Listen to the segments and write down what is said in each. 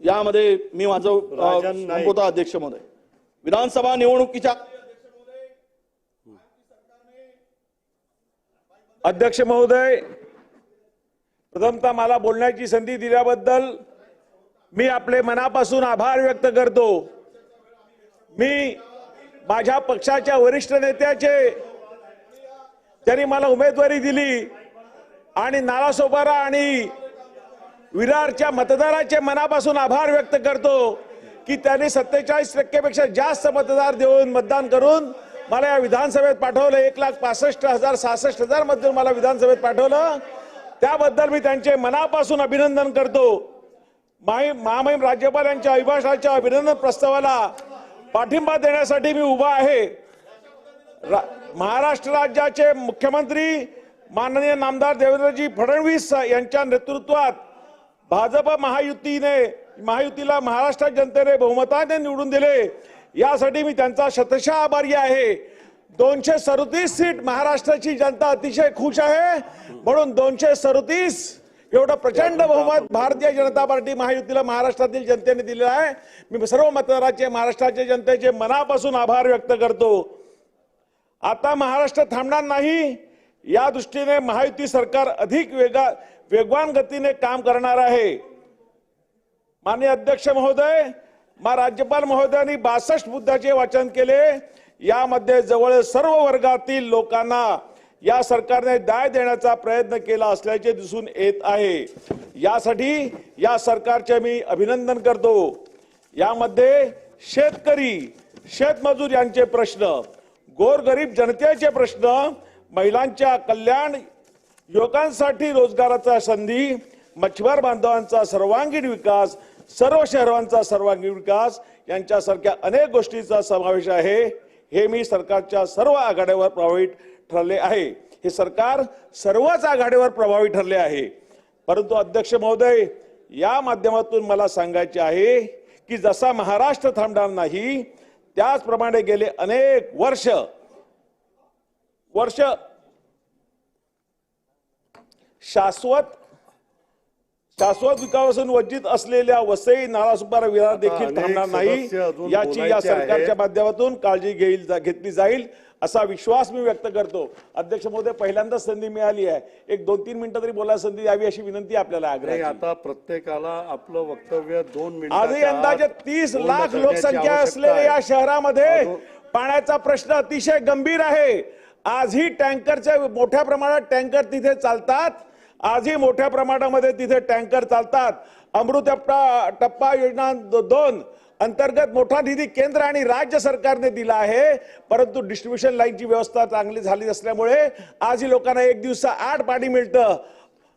यामध्ये मी माझं. संबोधन अध्यक्ष महोदय विधानसभा निवडणुकीच्या अध्यक्ष महोदय प्रथमतः मला बोलण्याची संधी दिल्याबद्दल मी आपले मनापासून आभार व्यक्त करतो मी माझ्या पक्षाच्या वरिष्ठ नेत्याचे त्यांनी मला उमेदवारी दिली आणि नालासोपारा आणि विरारच्या मतदाराचे मनापासून आभार व्यक्त करतो की त्यांनी सत्तेचाळीस टक्केपेक्षा जास्त मतदार देऊन मतदान करून मला या विधानसभेत पाठवलं. एक लाख पासष्ट हजार सहासष्ट हजार मतदान मला विधानसभेत पाठवलं. त्याबद्दल मी त्यांचे मनापासून अभिनंदन करतो. माही महामहिम राज्यपाल यांच्या अभिभाषणाच्या अभिनंदन प्रस्तावाला पाठिंबा देण्यासाठी मी उभा आहे. रा- महाराष्ट्र राज्याचे मुख्यमंत्री माननीय नामदार देवेंद्रजी फडणवीस यांच्या नेतृत्वात भाजप महायुतीने महायुतीला महाराष्ट्र जनतेने बहुमताने निवडून दिले. यासाठी मी त्यांचा शतशः आभारी आहे. दोनशे सदतीस सीट महाराष्ट्राची जनता अतिशय खुश आहे. म्हणून दोनशे सदतीस एवढं प्रचंड बहुमत भारतीय जनता पार्टी महायुतीला महाराष्ट्रातील जनतेने दिलेलं आहे. मी सर्व मतदाराचे महाराष्ट्राच्या जनतेचे मनापासून आभार व्यक्त करतो. आता महाराष्ट्र थांबणार नाही. या दृष्टीने महायुती सरकार अधिक वेगा वेगवान गतीने काम करणार आहे. माननीय अध्यक्ष महोदय मा राज्यपाल महोदयांनी बासष्ट मुद्द्याचे वाचन केले. यामध्ये जवळ सर्व वर्गातील लोकांना या सरकारने दाय देण्याचा प्रयत्न केला असल्याचे दिसून येत आहे. यासाठी या सरकारचे मी अभिनंदन करतो. यामध्ये शेतकरी शेतमजूर यांचे प्रश्न गोरगरीब जनतेचे प्रश्न महिलांच्या कल्याण युवकांसाठी रोजगाराचा संधी मच्छीमार बांधवांचा सर्वांगीण विकास सर्व शहरांचा सर्वांगीण विकास यांच्यासारख्या अनेक गोष्टींचा समावेश आहे. हे मी सरकारच्या सर्व आघाड्यावर प्रभावी ठरले आहे. हे सरकार सर्वच आघाडीवर प्रभावी ठरले आहे. परंतु अध्यक्ष महोदय या माध्यमातून मला सांगायचे आहे की जसा महाराष्ट्र थांबणार नाही त्याचप्रमाणे गेले अनेक वर्ष वर्ष शाश्वत शाश्वत विकासापासून वंचित असलेल्या वसई नालासुपारा विरार देखील थांबणार नाही. याची या. सरकारच्या माध्यमातून काळजी घेईल घेतली जाईल असा विश्वास मी व्यक्त करतो. अध्यक्ष महोदय पहिल्यांदाच संधी मिळाली आहे. एक दोन तीन मिनिटं तरी बोलायला संधी द्यावी अशी विनंती आपल्याला आग्रह आता प्रत्येकाला आपलं वक्तव्य दोन आजही मिनिटाच्या अंदाजे तीस लाख लोकसंख्या असलेल्या या. शहरामध्ये पाण्याचा प्रश्न अतिशय गंभीर आहे. आजही टँकरचे मोठ्या प्रमाणात टँकर तिथे चालतात. आजही मोठ्या प्रमाणामध्ये तिथे टँकर चालतात. अमृत टप्पा टप्पा योजना दोन अंतर्गत मोठा निधी केंद्र आणि राज्य सरकारने दिला आहे. परंतु डिस्ट्रीब्युशन लाईनची व्यवस्था चांगली झाली असल्यामुळे आजही लोकांना एक दिवसा आठ पाणी मिळतं.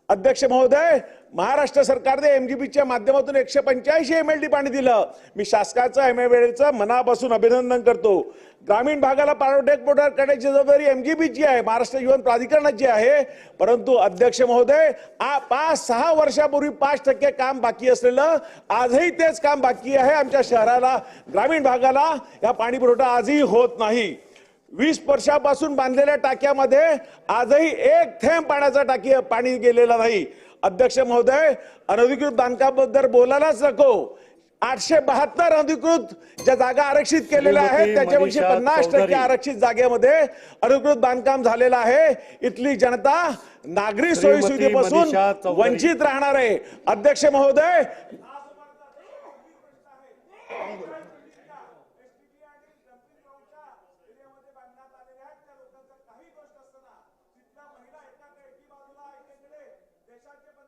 अध्यक्ष महोदय महाराष्ट्र सरकारने एम जी बीच्या माध्यमातून एकशे पंच्याऐंशी एम एल डी पाणी दिलं. मी शासकाचं एम एल मनापासून अभिनंदन करतो. ग्रामीण भागाला पाणवठ्याक पोटार करण्याची जबाबदारी बीची आहे. महाराष्ट्र जीवन प्राधिकरणाची आहे. परंतु अध्यक्ष महोदय आ पाच सहा वर्षापूर्वी पाच टक्के काम बाकी असलेलं आजही तेच काम बाकी आहे. आमच्या शहराला ग्रामीण भागाला या पाणी पुरवठा आजही होत नाही. वीस वर्षापासून बांधलेल्या टाक्यामध्ये आजही एक थेंब पाण्याचा टाकी पाणी गेलेला नाही. अध्यक्ष महोदय अनधिकृत बांधकामाबद्दल बोलायलाच नको आठशे बहात्तर अधिकृत ज्या जागा आरक्षित केलेल्या आहेत त्याच्यापेक्षा पन्नास टक्के. आरक्षित जागेमध्ये अधिकृत बांधकाम झालेलं आहे इथली जनता नागरी सोयी सुविधेपासून. वंचित राहणार आहे अध्यक्ष महोदय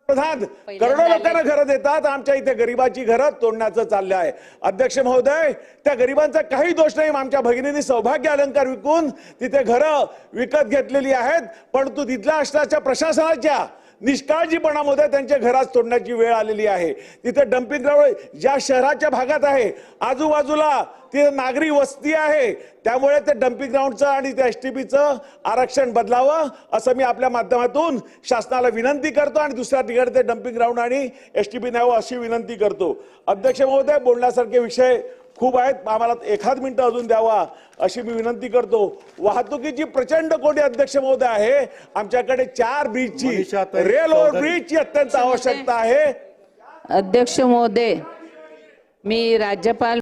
करोडो लोकांना घरं देतात आमच्या इथे गरिबाची घरं तोडण्याचं चाललं आहे अध्यक्ष महोदय त्या गरिबांचा काही दोष नाही आमच्या भगिनींनी सौभाग्य अलंकार विकून तिथे घरं विकत घेतलेली आहेत परंतु तिथल्या असण्याच्या प्रशासनाच्या निष्काळजीपणामध्ये त्यांच्या घरात तोडण्याची वेळ आलेली आहे. तिथे डम्पिंग ग्राउंड ज्या शहराच्या भागात आहे आजूबाजूला तिथे नागरी वस्ती आहे त्यामुळे ते डम्पिंग ग्राउंडचं आणि त्या एस टी पीचं आरक्षण बदलावं असं मी आपल्या माध्यमातून शासनाला विनंती करतो आणि दुसऱ्या ठिकाणी ते डम्पिंग ग्राउंड आणि एस टी पी न्यावं अशी विनंती करतो. अध्यक्ष महोदय बोलण्यासारखे विषय खूप आहेत. आम्हाला एखाद मिनिट अजून द्यावा अशी मी विनंती करतो. वाहतुकीची प्रचंड कोटी अध्यक्ष महोदय आहे. आमच्याकडे चार ब्रिजची रेल ओव्हर. ब्रिजची अत्यंत आवश्यकता आहे. अध्यक्ष महोदय मी राज्यपाल